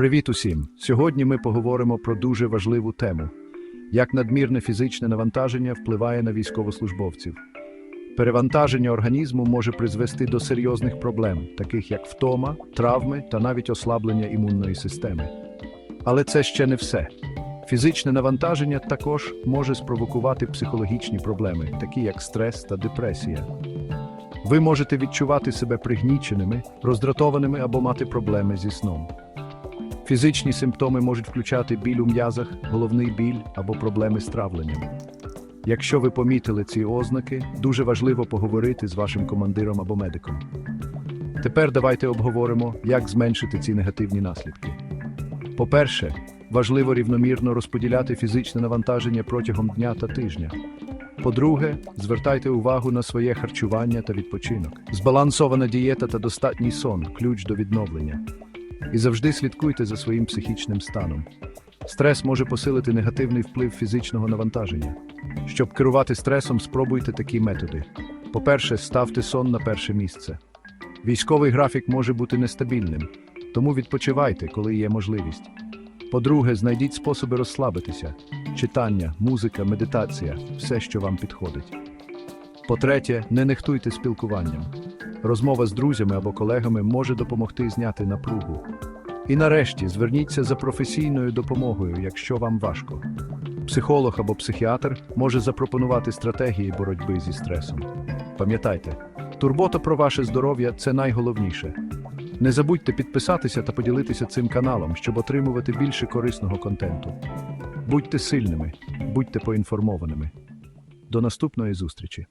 Привіт усім! Сьогодні ми поговоримо про дуже важливу тему: як надмірне фізичне навантаження впливає на військовослужбовців. Перевантаження організму може призвести до серйозних проблем, таких як втома, травми та навіть ослаблення імунної системи. Але це ще не все. Фізичне навантаження також може спровокувати психологічні проблеми, такі як стрес та депресія. Ви можете відчувати себе пригніченими, роздратованими або мати проблеми зі сном. Фізичні симптоми можуть включати біль у м'язах, головний біль або проблеми з травленням. Якщо ви помітили ці ознаки, дуже важливо поговорити з вашим командиром або медиком. Тепер давайте обговоримо, як зменшити ці негативні наслідки. По-перше, важливо рівномірно розподіляти фізичне навантаження протягом дня та тижня. По-друге, звертайте увагу на своє харчування та відпочинок. Збалансована дієта та достатній сон ключ до відновлення. І завжди слідкуйте за своїм психічним станом. Стрес може посилити негативний вплив фізичного навантаження. Щоб керувати стресом, спробуйте такі методи. По-перше, ставте сон на перше місце. Військовий графік може бути нестабільним, тому відпочивайте, коли є можливість. По-друге, знайдіть способи розслабитися: читання, музика, медитація все, що вам підходить. По-третє, не нехтуйте спілкуванням. Розмова з друзями або колегами може допомогти зняти напругу. І нарешті зверніться за професійною допомогою, якщо вам важко. Психолог або психіатр може запропонувати стратегії боротьби зі стресом. Пам'ятайте, турбота про ваше здоров'я це найголовніше. Не забудьте підписатися та поділитися цим каналом, щоб отримувати більше корисного контенту. Будьте сильними, будьте поінформованими. До наступної зустрічі!